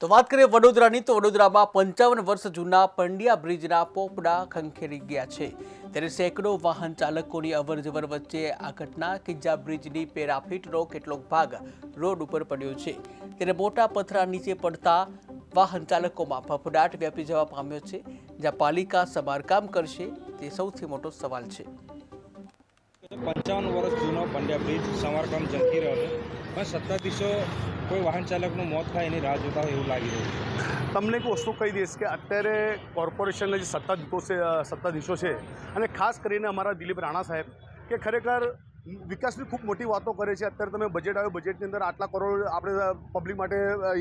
તો વાત કરીએ વડોદરાની, તો વડોદરામાં પંચાવન વર્ષ જૂના પંડ્યા બ્રિજના પોપડા ખંખેરી ગયા છે. ત્યારે સેંકડો વાહન ચાલકોની અવરજવર વચ્ચે આ ઘટના કે જ્યાં બ્રિજની પેરાફીટનો કેટલોક ભાગ રોડ ઉપર પડ્યો છે. ત્યારે મોટા પથરા નીચે પડતા વાહન ચાલકોમાં ફફડાટ વ્યાપી જવા પામ્યો છે. જ્યાં પાલિકા સમારકામ કરશે તે સૌથી મોટો સવાલ છે. પંચાવન વર્ષ જૂનો પંડ્યા બ્રિજ સમારકામ ઝંકી રહ્યો છે. પણ સત્તાધીશો કોઈ વાહન ચાલકનું મોત થાય એની રાહ જોતા હોય એવું લાગી રહ્યું છે. તમને એક વસ્તુ કહી દઈશ કે અત્યારે કોર્પોરેશનના જે સત્તાધીશો છે સત્તાધીશો છે અને ખાસ કરીને અમારા દિલીપ રાણા સાહેબ કે ખરેખર વિકાસની ખૂબ મોટી વાતો કરે છે. અત્યારે તમે બજેટ આવ્યો બજેટની અંદર આટલા કરોડ આપણે પબ્લિક માટે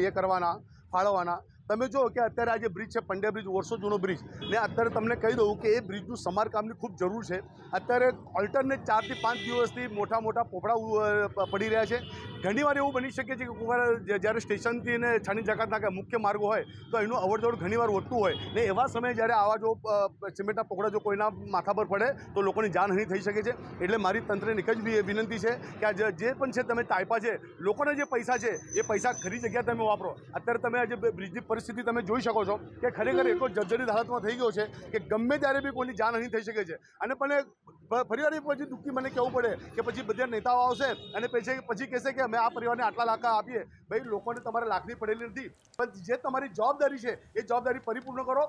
એ કરવાના, ફાળવવાના. તમે જો કે અત્યારે આ જે બ્રિજ છે, પંડ્યા બ્રિજ વર્ષો જૂનો બ્રિજ, ને અત્યારે તમને કહી દઉં કે એ બ્રિજનું સમારકામની ખૂબ જરૂર છે. અત્યારે ઓલ્ટરનેટ ચારથી પાંચ દિવસથી મોટા મોટા પોપડા પડી રહ્યા છે. ઘણીવાર એવું બની શકે છે કે જ્યારે સ્ટેશનથી ને છાની જકાતના કે મુખ્ય માર્ગો હોય, તો એનું અવરજવર ઘણીવાર વધતું હોય. ને એવા સમયે જ્યારે આવા જો સિમેન્ટના પોકડા જો કોઈના માથા પર પડે, તો લોકોની જાનહાનિ થઈ શકે છે. એટલે મારી તંત્રને એક જ વિનંતી છે કે આ જે પણ છે, તમે ટાઈપા છે, લોકોને જે પૈસા છે, એ પૈસા ખરી જગ્યા તમે વાપરો. અત્યારે તમે આજે બ્રિ- બ્રિજની પરિસ્થિતિ તમે જોઈ શકો છો કે ખરેખર એટલો જર્જરિત હાલતમાં થઈ ગયો છે કે ગમે ત્યારે બી કોઈની જાનહાનિ થઈ શકે છે. અને પણ ફરીવાર એ પછી દુઃખી મને કહેવું પડે કે પછી બધા નેતાઓ આવશે અને પછી પછી કહેશે કે અમે આ પરિવારને આટલા લાખા આપીએ. ભાઈ, લોકોને તમારે લાખની પડેલી નથી. પણ જે તમારી જવાબદારી છે, એ જવાબદારી પરિપૂર્ણ કરો.